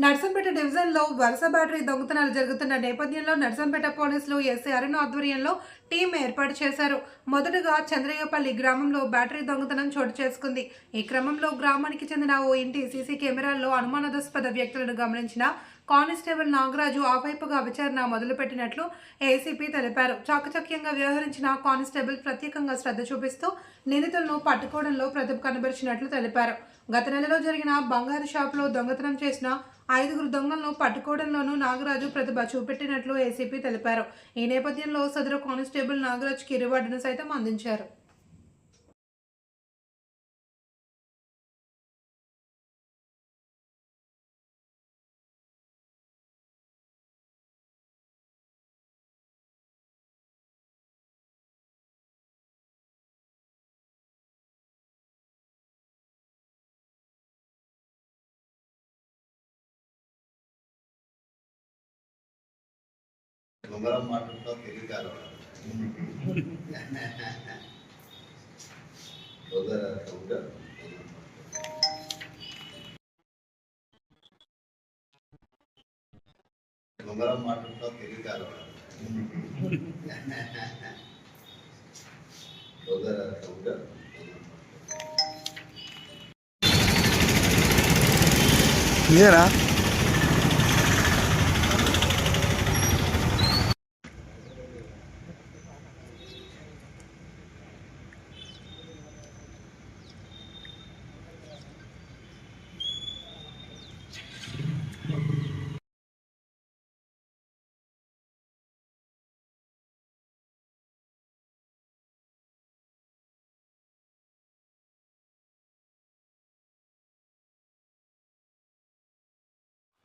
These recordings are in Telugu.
నర్సంపేట డివిజన్లో వరుస బ్యాటరీ దొంగతనాలు జరుగుతున్న నేపథ్యంలో నర్సంపేట పోలీసులు ఎస్ఐ అరుణ్ ఆధ్వర్యంలో టీం ఏర్పాటు చేశారు. మొదటగా చంద్రయ్యపల్లి గ్రామంలో బ్యాటరీ దొంగతనం చోటు చేసుకుంది. ఈ క్రమంలో గ్రామానికి చెందిన ఓ ఇంటి సీసీ కెమెరాల్లో అనుమానాస్పద వ్యక్తులను గమనించిన కానిస్టేబుల్ నాగరాజు ఆవైపుగా విచారణ మొదలుపెట్టినట్లు ఏసీపీ తెలిపారు. చాకచక్యంగా వ్యవహరించిన కానిస్టేబుల్ ప్రత్యేకంగా శ్రద్ధ చూపిస్తూ నిందితులను పట్టుకోవడంలో ప్రతిభ కనబరిచినట్లు తెలిపారు. గత నెలలో జరిగిన బంగారు షాపులో దొంగతనం చేసిన ఐదుగురు దొంగలను పట్టుకోవడంలోనూ నాగరాజు ప్రతిభ చూపెట్టినట్లు ఏసీపీ తెలిపారు. ఈ నేపథ్యంలో సదరు కానిస్టేబుల్ కానిస్టేబుల్ నాగరాజ్కి రివార్డును సైతం అందించారు. ఉంగరం మాటలతో తెలియకాదు. సోదర కౌంటర్ ఉంగరం మాటలతో తెలియకాదు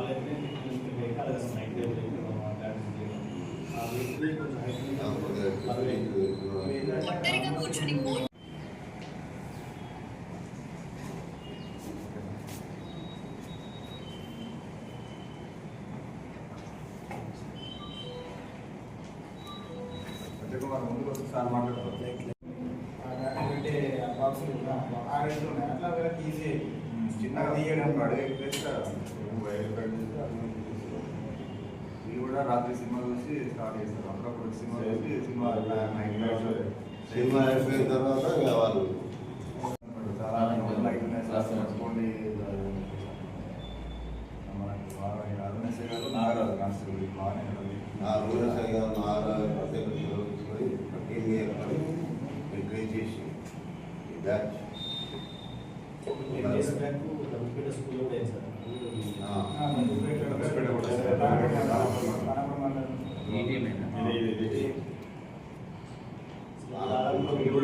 వాళ్ళైతే వెనకాల నైట్ మాట్లాడుతుంది ఆ వ్యక్తి కొంచెం హైట్ ఆ, కొద్దిగా ఒంటరిగా కూర్చుని ఫోన్ సత్యకుమార్ ముందుకు వస్తే సార్ మాట్లాడతారు చిన్నగా తీయడం అడిగే వీళ్ళు కూడా రాత్రి సినిమా చూసి స్టార్ట్ చేస్తారు. అప్పుడప్పుడు సినిమా చూసి సినిమా నైట్ నైట్ సినిమా అయిపోయిన తర్వాత ఇక వాళ్ళు చాలా లైట్ పట్టుకోండి మనకి బాగా అరుణేశ్వరి గారు నాగరాజు కానిస్టేబుల్ బాగానే ఉంటుంది ఆ రోజు సరిగా నాలుగు ప్రత్యేక తీసుకొని టీం ఏర్పడి ఎంకరేజ్ చేసి ఈ బ్యాచ్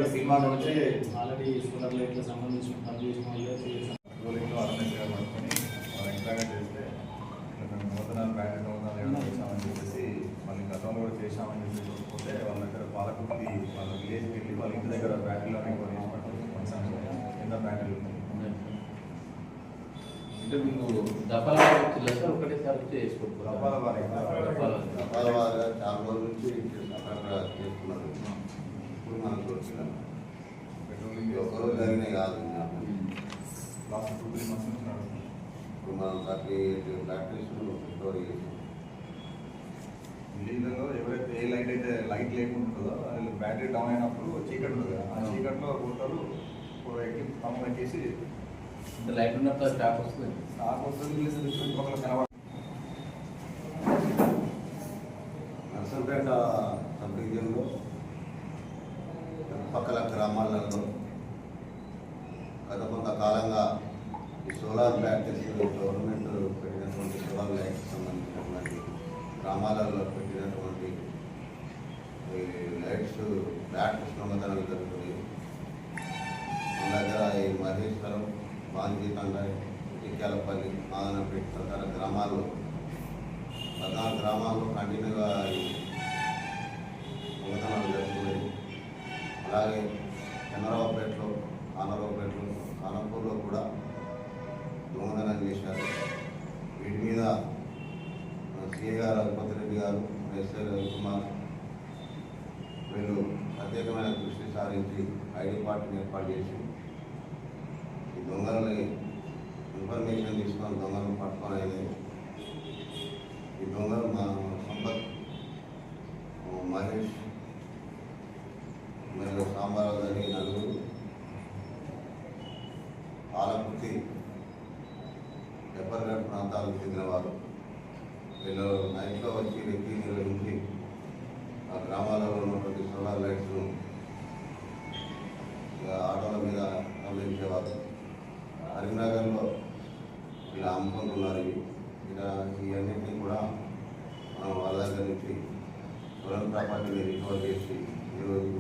సినిమా నుంచి ఆల్రెడీ సోలార్ లైట్ల సంబంధించిన పని చేసిన వాళ్ళే చేసాం రోలింగ్లో అరుణేశ్వరి గారు వాళ్ళ చేస్తే నూతనాలు బ్యాండ్ నూతనాలు ఏమైనా చెప్పేసి మళ్ళీ గతంలో కూడా చేశామని చెప్పి చూసుకుంటే వాళ్ళ దగ్గర పాలకుర్తి వాళ్ళకి విలేజ్కి వెళ్ళి వాళ్ళ ఇంటి దగ్గర బ్యాటరీలోనే కొనేసి చేసి పట్టాలి కింద బ్యాటరీలు అంటే మీకు దఫాల వచ్చిందా సార్? ఒకటేసారి వచ్చి వేసుకోవచ్చు దఫాల చాలా రోజుల నుంచి చేస్తున్నారు. ఇప్పుడు మనకు వచ్చిన ఒక్కరోజు జరిగినాయి కాదు. లాస్ట్ టూ త్రీ మంత్స్ నుంచి ఇప్పుడు మనం థర్టీ ఎయిట్ బ్యాటరీస్ రికవరీ చేసాం ఎవరైతే ఏ లైట్ అయితే లైట్ లేకుండా ఉంటుందో బ్యాటరీ డౌన్ అయినప్పుడు చీకటి ఉంటుంది కదా ఆ చీకట్లో పోతారు ఎక్కి పంపం ఎక్కేసి అంటే లైట్ ఉన్నప్పుడు వస్తుంది. వస్తుంది నర్సంపేట సబ్ డివిజన్లో పక్కల గ్రామాలలో గత కొంతకాలంగా ఈ సోలార్ బ్యాటరీస్ గవర్నమెంట్ పెట్టినటువంటి సోలార్ లైట్స్ సంబంధించినటువంటి గ్రామాలలో పెట్టినటువంటి ఈ లైట్స్ బ్యాటరీస్ దొంగతనం జరుగుతుంది. మన దగ్గర ఈ మహేశ్వరం బాంజీతండ ఇక్కాలపల్లి ఆదనపేట తదితర గ్రామాల్లో పద్నాలుగు గ్రామాల్లో కంటిన్యూగా ఈ దొంగతనాలు జరుగుతున్నాయి. అలాగే చంద్రబాబుపేటలో కానరావుపేటలో కానపూర్లో కూడా దొంగతనం చేశారు. వీటి మీద సిఏ గారు రఘుపతి రెడ్డి గారు ఎస్ఐ రవికుమార్ వీళ్ళు ప్రత్యేకమైన దృష్టి సారించి ఐడి పార్టీని ఏర్పాటు చేసి దొంగలని ఇన్ఫర్మేషన్ తీసుకొని దొంగలను పట్టుకొని ఈ దొంగలు మా సంపత్ మహేష్ మరియు సాంబారావు అని నలుగురు పాలకుర్తి ఎప్పటిగడ్ ప్రాంతాలకు చెందిన వారు. వీళ్ళు నైట్లో వచ్చి రెక్కి నిర్వహించి ఆ గ్రామాలలో ఉన్నటువంటి సోలార్ లైట్స్ను ఆటోల మీద తరలించేవారు కరీంనగర్లో ఇలా అమ్ముకుంటున్నారు ఇలా ఇవన్నింటినీ కూడా మనం వాళ్ళ దగ్గర నుంచి పొలం ప్రాపర్టీని రికవర్ చేసి ఈరోజు